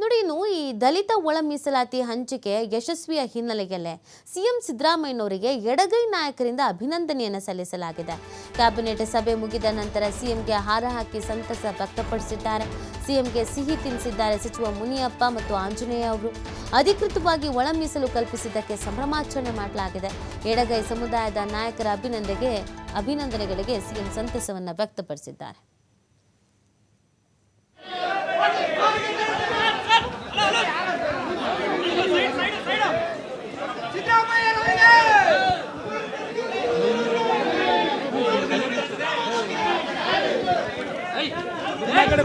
ನೋಡಿ ಈ ದಲಿತ ಒಳ ಮೀಸಲಾತಿ ಹಂಚಿಕೆ ಯಶಸ್ವಿಯ ಹಿನ್ನೆಲೆಯಲ್ಲೇ ಸಿಎಂ ಸಿದ್ದರಾಮಯ್ಯನವರಿಗೆ ಎಡಗೈ ನಾಯಕರಿಂದ ಅಭಿನಂದನೆಯನ್ನು ಸಲ್ಲಿಸಲಾಗಿದೆ. ಕ್ಯಾಬಿನೆಟ್ ಸಭೆ ಮುಗಿದ ನಂತರ ಸಿಎಂಗೆ ಹಾರ ಹಾಕಿ ಸಂತಸ ವ್ಯಕ್ತಪಡಿಸಿದ್ದಾರೆ. ಸಿಎಂಗೆ ಸಿಹಿ ತಿನ್ನಿಸಿದ್ದಾರೆ ಸಚಿವ ಮುನಿಯಪ್ಪ ಮತ್ತು ಆಂಜನೇಯ ಅವರು. ಅಧಿಕೃತವಾಗಿ ಒಳ ಮೀಸಲು ಕಲ್ಪಿಸಿದ್ದಕ್ಕೆ ಸಂಭ್ರಮಾಚರಣೆ ಮಾಡಲಾಗಿದೆ. ಎಡಗೈ ಸಮುದಾಯದ ನಾಯಕರ ಅಭಿನಂದನೆಗೆ ಅಭಿನಂದನೆಗಳಿಗೆ ಸಿಎಂ ಸಂತಸವನ್ನು ವ್ಯಕ್ತಪಡಿಸಿದ್ದಾರೆ. ಈ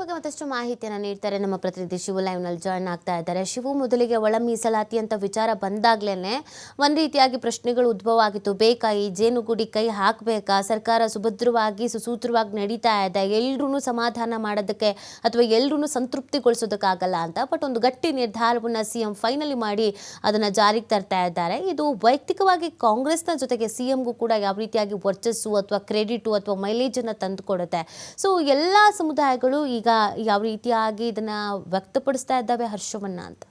ಬಗ್ಗೆ ಮತ್ತಷ್ಟು ಮಾಹಿತಿಯನ್ನು ನೀಡ್ತಾರೆ ನಮ್ಮ ಪ್ರತಿನಿಧಿ ಶಿವು ಲೈವ್ನಲ್ಲಿ ಜಾಯ್ನ್ ಆಗ್ತಾ ಇದ್ದಾರೆ. ಶಿವು, ಮೊದಲಿಗೆ ಒಳ ಮೀಸಲಾತಿ ಅಂತ ವಿಚಾರ ಬಂದಾಗ್ಲೇ ಒಂದು ರೀತಿಯಾಗಿ ಪ್ರಶ್ನೆಗಳು ಉದ್ಭವ ಆಗಿತ್ತು. ಬೇಕಾ ಈ ಜೇನುಗೂಡಿ ಕೈ ಹಾಕಬೇಕಾ? ಸರ್ಕಾರ ಸುಭದ್ರವಾಗಿ, ಸುಸೂತ್ರವಾಗಿ ನಡೀತಾ ಇದೆ. ಎಲ್ರೂ ಸಮಾಧಾನ ಮಾಡೋದಕ್ಕೆ ಅಥವಾ ಎಲ್ರೂ ಸಂತೃಪ್ತಿಗೊಳಿಸೋದಕ್ಕಾಗಲ್ಲ ಅಂತ ಬಟ್ ಒಂದು ಗಟ್ಟಿ ನಿರ್ಧಾರವನ್ನು ಸಿ ಎಂ ಫೈನಲಿ ಮಾಡಿ ಅದನ್ನು ಜಾರಿಗೆ ತರ್ತಾ ಇದ್ದಾರೆ. ಇದು ವೈಯಕ್ತಿಕವಾಗಿ ಕಾಂಗ್ರೆಸ್ನ ಜೊತೆಗೆ ಸಿ ಎಂಗೂ ಕೂಡ ಯಾವ ರೀತಿಯಾಗಿ ವರ್ಚಸ್ಸು ಅಥವಾ ಕ್ರೆಡಿಟು ಅಥವಾ ಮೈಲೇಜನ್ನು ತಂದುಕೊಡುತ್ತೆ. ಸೊ ಎಲ್ಲ ಸಮುದಾಯಗಳು ಈಗ ಯಾವ ರೀತಿಯಾಗಿ ಇದನ್ನ ವ್ಯಕ್ತಪಡಿಸ್ತಾ ಇದ್ದಾವೆ ಹರ್ಷವನ್ನ ಅಂತ?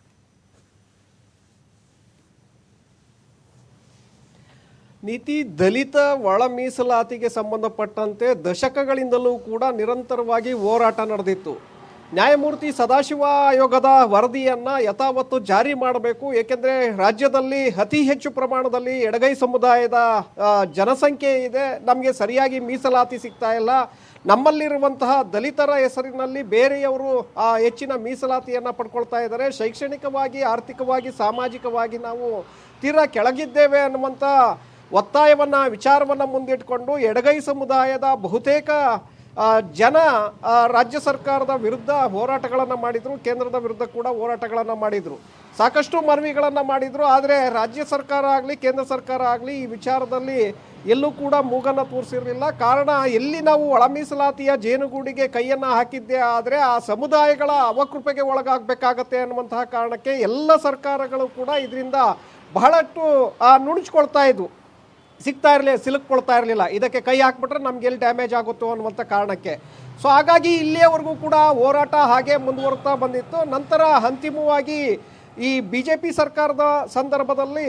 ನೀತಿ ದಲಿತ ಒಳ ಮೀಸಲಾತಿಗೆ ಸಂಬಂಧಪಟ್ಟಂತೆ ದಶಕಗಳಿಂದಲೂ ಕೂಡ ನಿರಂತರವಾಗಿ ಹೋರಾಟ ನಡೆದಿತ್ತು. ನ್ಯಾಯಮೂರ್ತಿ ಸದಾಶಿವ ಆಯೋಗದ ವರದಿಯನ್ನು ಯಥಾವತ್ತು ಜಾರಿ ಮಾಡಬೇಕು, ಏಕೆಂದರೆ ರಾಜ್ಯದಲ್ಲಿ ಅತಿ ಹೆಚ್ಚು ಪ್ರಮಾಣದಲ್ಲಿ ಎಡಗೈ ಸಮುದಾಯದ ಜನಸಂಖ್ಯೆ ಇದೆ. ನಮಗೆ ಸರಿಯಾಗಿ ಮೀಸಲಾತಿ ಸಿಗ್ತಾ ಇಲ್ಲ. ನಮ್ಮಲ್ಲಿರುವಂತಹ ದಲಿತರ ಹೆಸರಿನಲ್ಲಿ ಬೇರೆಯವರು ಹೆಚ್ಚಿನ ಮೀಸಲಾತಿಯನ್ನು ಪಡ್ಕೊಳ್ತಾ ಇದ್ದಾರೆ. ಶೈಕ್ಷಣಿಕವಾಗಿ, ಆರ್ಥಿಕವಾಗಿ, ಸಾಮಾಜಿಕವಾಗಿ ನಾವು ತೀರಾ ಕೆಳಗಿದ್ದೇವೆ ಅನ್ನುವಂಥ ಒತ್ತಾಯವನ್ನು, ವಿಚಾರವನ್ನು ಮುಂದಿಟ್ಕೊಂಡು ಎಡಗೈ ಸಮುದಾಯದ ಬಹುತೇಕ ಜನ ರಾಜ್ಯ ಸರ್ಕಾರದ ವಿರುದ್ಧ ಹೋರಾಟಗಳನ್ನು ಮಾಡಿದರು. ಕೇಂದ್ರದ ವಿರುದ್ಧ ಕೂಡ ಹೋರಾಟಗಳನ್ನು ಮಾಡಿದರು. ಸಾಕಷ್ಟು ಮನವಿಗಳನ್ನು ಮಾಡಿದರು. ಆದರೆ ರಾಜ್ಯ ಸರ್ಕಾರ ಆಗಲಿ, ಕೇಂದ್ರ ಸರ್ಕಾರ ಆಗಲಿ ಈ ವಿಚಾರದಲ್ಲಿ ಎಲ್ಲೂ ಕೂಡ ಮೂಗನ್ನು ತೋರಿಸಿರಲಿಲ್ಲ. ಕಾರಣ, ಎಲ್ಲಿ ನಾವು ಒಳ ಮೀಸಲಾತಿಯ ಜೇನುಗೂಡಿಗೆ ಕೈಯನ್ನು ಹಾಕಿದ್ದೆ ಆದರೆ ಆ ಸಮುದಾಯಗಳ ಅವಕೃಪೆಗೆ ಒಳಗಾಗಬೇಕಾಗತ್ತೆ ಅನ್ನುವಂತಹ ಕಾರಣಕ್ಕೆ ಎಲ್ಲ ಸರ್ಕಾರಗಳು ಕೂಡ ಇದರಿಂದ ಬಹಳಷ್ಟು ನುಣುಚ್ಕೊಳ್ತಾ ಇದ್ವು. ಸಿಗ್ತಾ ಇರಲಿಲ್ಲ ಸಿಲುಕ್ಕೊಳ್ತಾ ಇರಲಿಲ್ಲ. ಇದಕ್ಕೆ ಕೈ ಹಾಕ್ಬಿಟ್ರೆ ನಮ್ಗೆ ಎಲ್ಲಿ ಡ್ಯಾಮೇಜ್ ಆಗುತ್ತೋ ಅನ್ನುವಂಥ ಕಾರಣಕ್ಕೆ. ಸೊ, ಹಾಗಾಗಿ ಇಲ್ಲಿಯವರೆಗೂ ಕೂಡ ಹೋರಾಟ ಹಾಗೆ ಮುಂದುವರ್ತಾ ಬಂದಿತ್ತು. ನಂತರ ಅಂತಿಮವಾಗಿ ಈ ಬಿ ಜೆ ಪಿ ಸರ್ಕಾರದ ಸಂದರ್ಭದಲ್ಲಿ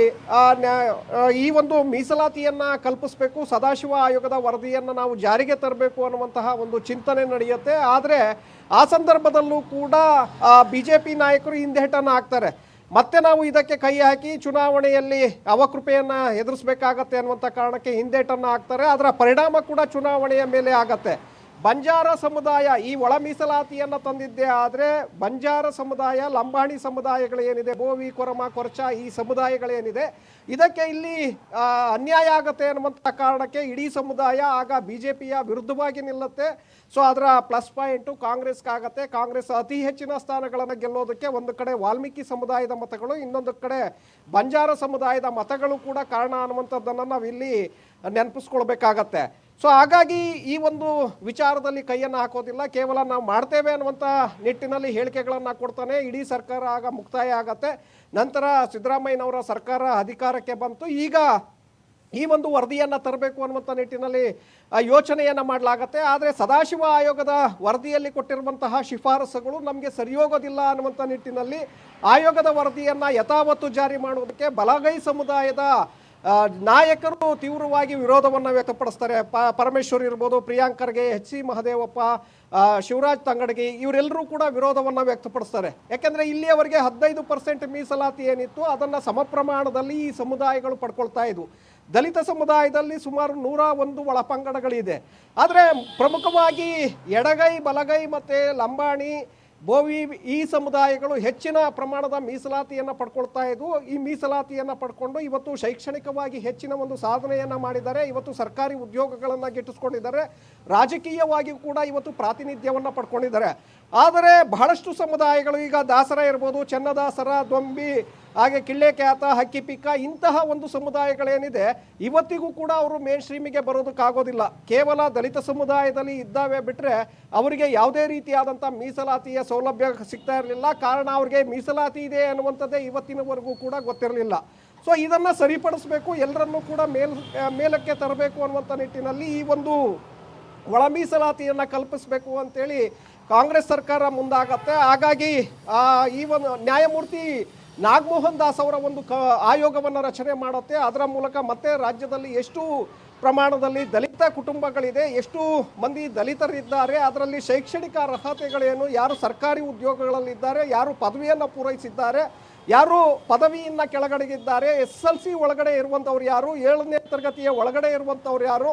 ಈ ಒಂದು ಮೀಸಲಾತಿಯನ್ನು ಕಲ್ಪಿಸಬೇಕು, ಸದಾಶಿವ ಆಯೋಗದ ವರದಿಯನ್ನು ನಾವು ಜಾರಿಗೆ ತರಬೇಕು ಅನ್ನುವಂತಹ ಒಂದು ಚಿಂತನೆ ನಡೆಯುತ್ತೆ. ಆದರೆ, ಆ ಸಂದರ್ಭದಲ್ಲೂ ಕೂಡ ಬಿ ಜೆ ಪಿ ನಾಯಕರು ಹಿಂದೇಟನ್ನು ಹಾಕ್ತಾರೆ. ಮತ್ತೆ ನಾವು ಇದಕ್ಕೆ ಕೈ ಹಾಕಿ ಚುನಾವಣೆಯಲ್ಲಿ ಅವಕೃಪೆಯನ್ನು ಎದುರಿಸಬೇಕಾಗತ್ತೆ ಅನ್ನುವಂಥ ಕಾರಣಕ್ಕೆ ಹಿಂದೇಟನ್ನು ಹಾಕ್ತಾರೆ. ಅದರ ಪರಿಣಾಮ ಕೂಡ ಚುನಾವಣೆಯ ಮೇಲೆ ಆಗತ್ತೆ. ಬಂಜಾರ ಸಮುದಾಯ, ಈ ಒಳ ಮೀಸಲಾತಿಯನ್ನು ತಂದಿದ್ದೆ ಆದರೆ ಬಂಜಾರ ಸಮುದಾಯ, ಲಂಬಾಣಿ ಸಮುದಾಯಗಳೇನಿದೆ ಬೋವಿ ಕೊರಮ, ಕೊರಚ, ಈ ಸಮುದಾಯಗಳೇನಿದೆ, ಇದಕ್ಕೆ ಇಲ್ಲಿ ಅನ್ಯಾಯ ಆಗತ್ತೆ ಅನ್ನುವಂಥ ಕಾರಣಕ್ಕೆ ಇಡೀ ಸಮುದಾಯ ಆಗ ಬಿ ಜೆ ಪಿಯ ವಿರುದ್ಧವಾಗಿ ನಿಲ್ಲುತ್ತೆ. ಸೊ ಅದರ ಪ್ಲಸ್ ಪಾಯಿಂಟು ಕಾಂಗ್ರೆಸ್ಗಾಗತ್ತೆ. ಕಾಂಗ್ರೆಸ್ ಅತಿ ಹೆಚ್ಚಿನ ಸ್ಥಾನಗಳನ್ನು ಗೆಲ್ಲೋದಕ್ಕೆ ಒಂದು ಕಡೆ ವಾಲ್ಮೀಕಿ ಸಮುದಾಯದ ಮತಗಳು, ಇನ್ನೊಂದು ಕಡೆ ಬಂಜಾರ ಸಮುದಾಯದ ಮತಗಳು ಕೂಡ ಕಾರಣ ಅನ್ನುವಂಥದ್ದನ್ನು ನಾವು ಇಲ್ಲಿ ನೆನಪಿಸ್ಕೊಳ್ಬೇಕಾಗತ್ತೆ. ಸೊ ಹಾಗಾಗಿ ಈ ಒಂದು ವಿಚಾರದಲ್ಲಿ ಕೈಯನ್ನು ಹಾಕೋದಿಲ್ಲ. ಕೇವಲ ನಾವು ಮಾಡ್ತೇವೆ ಅನ್ನುವಂಥ ನಿಟ್ಟಿನಲ್ಲಿ ಹೇಳಿಕೆಗಳನ್ನು ಕೊಡ್ತಾನೆ. ಇಡೀ ಸರ್ಕಾರ ಆಗ ಮುಕ್ತಾಯ ಆಗತ್ತೆ. ನಂತರ ಸಿದ್ದರಾಮಯ್ಯನವರ ಸರ್ಕಾರ ಅಧಿಕಾರಕ್ಕೆ ಬಂತು. ಈಗ ಈ ಒಂದು ವರದಿಯನ್ನು ತರಬೇಕು ಅನ್ನುವಂಥ ನಿಟ್ಟಿನಲ್ಲಿ ಯೋಚನೆಯನ್ನು ಮಾಡಲಾಗತ್ತೆ. ಆದರೆ ಸದಾಶಿವ ಆಯೋಗದ ವರದಿಯಲ್ಲಿ ಕೊಟ್ಟಿರುವಂತಹ ಶಿಫಾರಸುಗಳು ನಮಗೆ ಸರಿಯೋಗೋದಿಲ್ಲ ಅನ್ನುವಂಥ ನಿಟ್ಟಿನಲ್ಲಿ ಆಯೋಗದ ವರದಿಯನ್ನು ಯಥಾವತ್ತು ಜಾರಿ ಮಾಡುವುದಕ್ಕೆ ಬಲಗೈ ಸಮುದಾಯದ ನಾಯಕರು ತೀವ್ರವಾಗಿ ವಿರೋಧವನ್ನು ವ್ಯಕ್ತಪಡಿಸ್ತಾರೆ. ಪ, ಪರಮೇಶ್ವರ್ ಇರ್ಬೋದು ಪ್ರಿಯಾಂಕರ್ಗೆ ಎಚ್ ಸಿ ಮಹದೇವಪ್ಪ ಶಿವರಾಜ್ ತಂಗಡಗಿ ಇವರೆಲ್ಲರೂ ಕೂಡ ವಿರೋಧವನ್ನು ವ್ಯಕ್ತಪಡಿಸ್ತಾರೆ. ಯಾಕೆಂದರೆ ಇಲ್ಲಿಯವರೆಗೆ ಹದಿನೈದು ಪರ್ಸೆಂಟ್ ಮೀಸಲಾತಿ ಏನಿತ್ತು, ಅದನ್ನು ಸಮಪ್ರಮಾಣದಲ್ಲಿ ಈ ಸಮುದಾಯಗಳು ಪಡ್ಕೊಳ್ತಾ ಇದ್ವು. ದಲಿತ ಸಮುದಾಯದಲ್ಲಿ ಸುಮಾರು ನೂರ ಒಂದು ಒಳಪಂಗಡಗಳಿದೆ. ಆದರೆ ಪ್ರಮುಖವಾಗಿ ಎಡಗೈ, ಬಲಗೈ ಮತ್ತು ಲಂಬಾಣಿ ಬೋವಿ ಈ ಸಮುದಾಯಗಳು ಹೆಚ್ಚಿನ ಪ್ರಮಾಣದ ಮೀಸಲಾತಿಯನ್ನು ಪಡ್ಕೊಳ್ತಾ ಇದ್ವು. ಈ ಮೀಸಲಾತಿಯನ್ನು ಪಡ್ಕೊಂಡು ಇವತ್ತು ಶೈಕ್ಷಣಿಕವಾಗಿ ಹೆಚ್ಚಿನ ಒಂದು ಸಾಧನೆಯನ್ನು ಮಾಡಿದ್ದಾರೆ. ಇವತ್ತು ಸರ್ಕಾರಿ ಉದ್ಯೋಗಗಳನ್ನು ಗಿಟ್ಟಿಸ್ಕೊಂಡಿದ್ದಾರೆ. ರಾಜಕೀಯವಾಗಿಯೂ ಕೂಡ ಇವತ್ತು ಪ್ರಾತಿನಿಧ್ಯವನ್ನು ಪಡ್ಕೊಂಡಿದ್ದಾರೆ. ಆದರೆ ಬಹಳಷ್ಟು ಸಮುದಾಯಗಳು ಈಗ ದಾಸರ ಇರ್ಬೋದು, ಚೆನ್ನದಾಸರ ದೊಂಬಿ ಹಾಗೆ ಕಿಳ್ಳೆ ಖ್ಯಾತ, ಹಕ್ಕಿ ಪಿಕ್ಕ ಇಂತಹ ಒಂದು ಸಮುದಾಯಗಳೇನಿದೆ, ಇವತ್ತಿಗೂ ಕೂಡ ಅವರು ಮೇನ್ ಸ್ಟ್ರೀಮಿಗೆ ಬರೋದಕ್ಕಾಗೋದಿಲ್ಲ. ಕೇವಲ ದಲಿತ ಸಮುದಾಯದಲ್ಲಿ ಇದ್ದಾವೆ ಬಿಟ್ಟರೆ ಅವರಿಗೆ ಯಾವುದೇ ರೀತಿಯಾದಂಥ ಮೀಸಲಾತಿಯ ಸೌಲಭ್ಯ ಸಿಗ್ತಾ ಇರಲಿಲ್ಲ. ಕಾರಣ ಅವರಿಗೆ ಮೀಸಲಾತಿ ಇದೆ ಅನ್ನುವಂಥದ್ದೇ ಇವತ್ತಿನವರೆಗೂ ಕೂಡ ಗೊತ್ತಿರಲಿಲ್ಲ. ಸೊ ಇದನ್ನು ಸರಿಪಡಿಸಬೇಕು, ಎಲ್ಲರನ್ನೂ ಕೂಡ ಮೇಲ್, ಮೇಲಕ್ಕೆ ತರಬೇಕು ಅನ್ನುವಂಥ ನಿಟ್ಟಿನಲ್ಲಿ ಈ ಒಂದು ಒಳ ಮೀಸಲಾತಿಯನ್ನು ಕಲ್ಪಿಸಬೇಕು ಅಂತೇಳಿ ಕಾಂಗ್ರೆಸ್ ಸರ್ಕಾರ ಮುಂದಾಗತ್ತೆ. ಹಾಗಾಗಿ ಈ ಒಂದು ನ್ಯಾಯಮೂರ್ತಿ ನಾಗಮೋಹನ್ ದಾಸ್ ಅವರ ಒಂದು ಕ ಆಯೋಗವನ್ನು ರಚನೆ ಮಾಡುತ್ತೆ. ಅದರ ಮೂಲಕ ಮತ್ತೆ ರಾಜ್ಯದಲ್ಲಿ ಎಷ್ಟು ಪ್ರಮಾಣದಲ್ಲಿ ದಲಿತ ಕುಟುಂಬಗಳಿದೆ ಎಷ್ಟು ಮಂದಿ ದಲಿತರಿದ್ದಾರೆ ಅದರಲ್ಲಿ ಶೈಕ್ಷಣಿಕ ಅರ್ಹತೆಗಳೇನು ಯಾರು ಸರ್ಕಾರಿ ಉದ್ಯೋಗಗಳಲ್ಲಿದ್ದಾರೆ ಯಾರು ಪದವಿಯನ್ನು ಪೂರೈಸಿದ್ದಾರೆ ಯಾರು ಪದವಿಯಿಂದ ಕೆಳಗಡೆಗಿದ್ದಾರೆ ಎಸ್ ಎಲ್ ಸಿ ಒಳಗಡೆ ಇರುವಂಥವ್ರು ಯಾರು ಏಳನೇ ತರಗತಿಯ ಒಳಗಡೆ ಇರುವಂಥವ್ರು ಯಾರು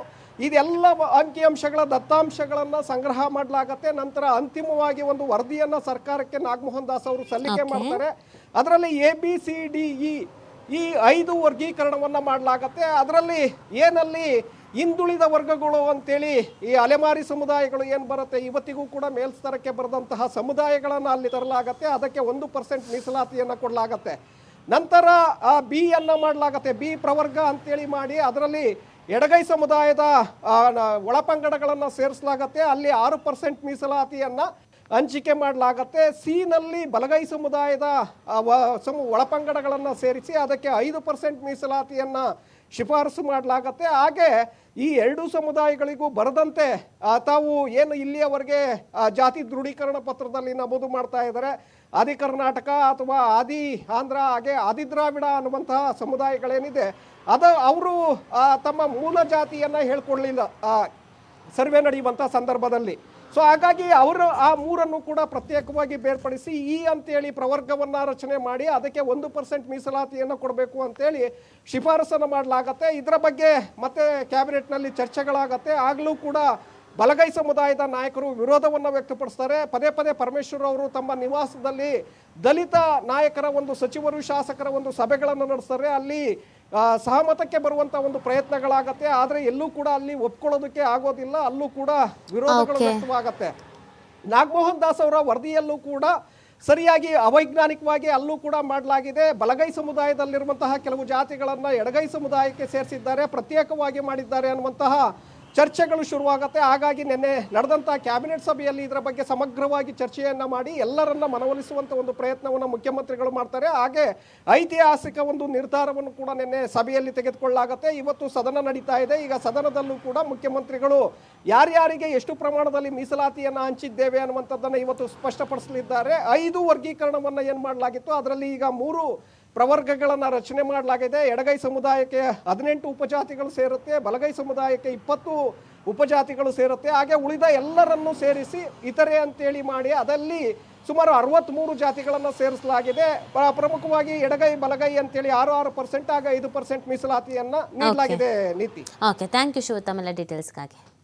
ಇದೆಲ್ಲ ಅಂಕಿಅಂಶಗಳ ದತ್ತಾಂಶಗಳನ್ನು ಸಂಗ್ರಹ ಮಾಡಲಾಗತ್ತೆ. ನಂತರ ಅಂತಿಮವಾಗಿ ಒಂದು ವರದಿಯನ್ನು ಸರ್ಕಾರಕ್ಕೆ ನಾಗಮೋಹನ್ ದಾಸ್ ಅವರು ಸಲ್ಲಿಕೆ ಮಾಡ್ತಾರೆ. ಅದರಲ್ಲಿ A B C D E ಈ ಐದು ವರ್ಗೀಕರಣವನ್ನು ಮಾಡಲಾಗತ್ತೆ. ಅದರಲ್ಲಿ ಏನಲ್ಲಿ ಹಿಂದುಳಿದ ವರ್ಗಗಳು ಅಂತೇಳಿ ಈ ಅಲೆಮಾರಿ ಸಮುದಾಯಗಳು ಏನು ಬರುತ್ತೆ? ಇವತ್ತಿಗೂ ಕೂಡ ಮೇಲ್ಸ್ತರಕ್ಕೆ ಬರೆದಂತಹ ಸಮುದಾಯಗಳನ್ನು ಅಲ್ಲಿ ತರಲಾಗತ್ತೆ. ಅದಕ್ಕೆ ಒಂದು ಪರ್ಸೆಂಟ್ ಮೀಸಲಾತಿಯನ್ನು ಕೊಡಲಾಗತ್ತೆ. ನಂತರ ಆ ಬಿ ಅನ್ನು ಮಾಡಲಾಗತ್ತೆ. ಬಿ ಪ್ರವರ್ಗ ಅಂತೇಳಿ ಮಾಡಿ ಅದರಲ್ಲಿ ಎಡಗೈ ಸಮುದಾಯದ ಒಳಪಂಗಡಗಳನ್ನು ಸೇರಿಸಲಾಗತ್ತೆ. ಅಲ್ಲಿ ಆರು ಪರ್ಸೆಂಟ್ ಮೀಸಲಾತಿಯನ್ನು ಹಂಚಿಕೆ ಮಾಡಲಾಗತ್ತೆ. ಸಿನಲ್ಲಿ ಬಲಗೈ ಸಮುದಾಯದ ಸಮ, ಒಳಪಂಗಡಗಳನ್ನು ಸೇರಿಸಿ ಅದಕ್ಕೆ ಐದು ಪರ್ಸೆಂಟ್ ಮೀಸಲಾತಿಯನ್ನು ಶಿಫಾರಸು ಮಾಡಲಾಗತ್ತೆ. ಹಾಗೆ ಈ ಎರಡು ಸಮುದಾಯಗಳಿಗೂ ಬರದಂತೆ ತಾವು ಏನು ಇಲ್ಲಿಯವರೆಗೆ ಜಾತಿ ದೃಢೀಕರಣ ಪತ್ರದಲ್ಲಿ ನಮೂದು ಮಾಡ್ತಾ ಇದ್ದಾರೆ. ಆದಿ ಕರ್ನಾಟಕ ಅಥವಾ ಆದಿ ಆಂಧ್ರ, ಹಾಗೆ ಆದಿ ದ್ರಾವಿಡ ಅನ್ನುವಂತಹ ಸಮುದಾಯಗಳೇನಿದೆ, ಅದು, ಅವರು ತಮ್ಮ ಮೂಲ ಜಾತಿಯನ್ನು ಹೇಳ್ಕೊಡ್ಲಿಲ್ಲ ಸರ್ವೆ ನಡೆಯುವಂಥ ಸಂದರ್ಭದಲ್ಲಿ. ಸೊ ಹಾಗಾಗಿ ಅವರು ಆ ಮೂರನ್ನು ಕೂಡ ಪ್ರತ್ಯೇಕವಾಗಿ ಬೇರ್ಪಡಿಸಿ ಈ ಅಂತೇಳಿ ಪ್ರವರ್ಗವನ್ನು ರಚನೆ ಮಾಡಿ ಅದಕ್ಕೆ ಒಂದು ಪರ್ಸೆಂಟ್ ಮೀಸಲಾತಿಯನ್ನು ಕೊಡಬೇಕು ಅಂತೇಳಿ ಶಿಫಾರಸನ್ನು ಮಾಡಲಾಗತ್ತೆ. ಇದರ ಬಗ್ಗೆ ಮತ್ತೆ ಕ್ಯಾಬಿನೆಟ್ನಲ್ಲಿ ಚರ್ಚೆಗಳಾಗತ್ತೆ. ಆಗಲೂ ಕೂಡ ಬಲಗೈ ಸಮುದಾಯದ ನಾಯಕರು ವಿರೋಧವನ್ನು ವ್ಯಕ್ತಪಡಿಸ್ತಾರೆ. ಪದೇ ಪದೇ ಪರಮೇಶ್ವರ್ ಅವರು ತಮ್ಮ ನಿವಾಸದಲ್ಲಿ ದಲಿತ ನಾಯಕರ ಒಂದು ಸಚಿವರು, ಶಾಸಕರ ಒಂದು ಸಭೆಗಳನ್ನು ನಡೆಸ್ತಾರೆ. ಅಲ್ಲಿ ಸಹಮತಕ್ಕೆ ಬರುವಂತ ಒಂದು ಪ್ರಯತ್ನಗಳಾಗತ್ತೆ. ಆದರೆ ಎಲ್ಲೂ ಕೂಡ ಅಲ್ಲಿ ಒಪ್ಕೊಳ್ಳೋದಕ್ಕೆ ಆಗೋದಿಲ್ಲ. ಅಲ್ಲೂ ಕೂಡ ವಿರೋಧಗಳು. ವ್ಯಕ್ತವಾಗತ್ತೆ. ನಾಗಮೋಹನ್ ದಾಸ್ ಅವರ ವರದಿಯಲ್ಲೂ ಕೂಡ ಸರಿಯಾಗಿ ಅವೈಜ್ಞಾನಿಕವಾಗಿ ಅಲ್ಲೂ ಕೂಡ ಮಾಡಲಾಗಿದೆ. ಬಲಗೈ ಸಮುದಾಯದಲ್ಲಿರುವಂತಹ ಕೆಲವು ಜಾತಿಗಳನ್ನು ಎಡಗೈ ಸಮುದಾಯಕ್ಕೆ ಸೇರಿಸಿದ್ದಾರೆ. ಪ್ರತ್ಯೇಕವಾಗಿ ಮಾಡಿದ್ದಾರೆ ಅನ್ನುವಂತಹ ಚರ್ಚೆಗಳು ಶುರುವಾಗುತ್ತೆ. ಹಾಗಾಗಿ ನಿನ್ನೆ ನಡೆದಂಥ ಕ್ಯಾಬಿನೆಟ್ ಸಭೆಯಲ್ಲಿ ಇದರ ಬಗ್ಗೆ ಸಮಗ್ರವಾಗಿ ಚರ್ಚೆಯನ್ನ ಮಾಡಿ ಎಲ್ಲರನ್ನ ಮನವೊಲಿಸುವಂಥ ಒಂದು ಪ್ರಯತ್ನವನ್ನು ಮುಖ್ಯಮಂತ್ರಿಗಳು ಮಾಡ್ತಾರೆ. ಹಾಗೆ ಐತಿಹಾಸಿಕ ಒಂದು ನಿರ್ಧಾರವನ್ನು ಕೂಡ ನಿನ್ನೆ ಸಭೆಯಲ್ಲಿ ತೆಗೆದುಕೊಳ್ಳಲಾಗುತ್ತೆ. ಇವತ್ತು ಸದನ ನಡೀತಾ ಇದೆ. ಈಗ ಸದನದಲ್ಲೂ ಕೂಡ ಮುಖ್ಯಮಂತ್ರಿಗಳು ಯಾರ್ಯಾರಿಗೆ ಎಷ್ಟು ಪ್ರಮಾಣದಲ್ಲಿ ಮೀಸಲಾತಿಯನ್ನು ಹಂಚಿದ್ದೇವೆ ಅನ್ನುವಂಥದ್ದನ್ನು ಇವತ್ತು ಸ್ಪಷ್ಟಪಡಿಸಲಿದ್ದಾರೆ. ಐದು ವರ್ಗೀಕರಣವನ್ನು ಏನು ಮಾಡಲಾಗಿತ್ತು? ಅದರಲ್ಲಿ ಈಗ ಮೂರು ಪ್ರವರ್ಗಗಳನ್ನು ರಚನೆ ಮಾಡಲಾಗಿದೆ. ಎಡಗೈ ಸಮುದಾಯಕ್ಕೆ ಹದಿನೆಂಟು ಉಪಜಾತಿಗಳು ಸೇರುತ್ತೆ ಬಲಗೈ ಸಮುದಾಯಕ್ಕೆ ಇಪ್ಪತ್ತು ಉಪಜಾತಿಗಳು ಸೇರುತ್ತೆ. ಹಾಗೆ ಉಳಿದ ಎಲ್ಲರನ್ನೂ ಸೇರಿಸಿ ಇತರೆ ಅಂತೇಳಿ ಮಾಡಿ ಅದಲ್ಲಿ ಸುಮಾರು ಅರವತ್ತ್ಮೂರು ಜಾತಿಗಳನ್ನು ಸೇರಿಸಲಾಗಿದೆ. ಪ್ರ- ಪ್ರಮುಖವಾಗಿ ಎಡಗೈ ಬಲಗೈ ಅಂತೇಳಿ ಆರು ಆರು ಪರ್ಸೆಂಟ್ ಆಗ ಐದು ಪರ್ಸೆಂಟ್ ಮೀಸಲಾತಿಯನ್ನು ನೀಡಲಾಗಿದೆ ನೀತಿ. ಓಕೆ ಥ್ಯಾಂಕ್ ಯು ಶಿವ ತಮ್ಮೆಲ್ಲ ಡೀಟೇಲ್ಸ್ಗಾಗಿ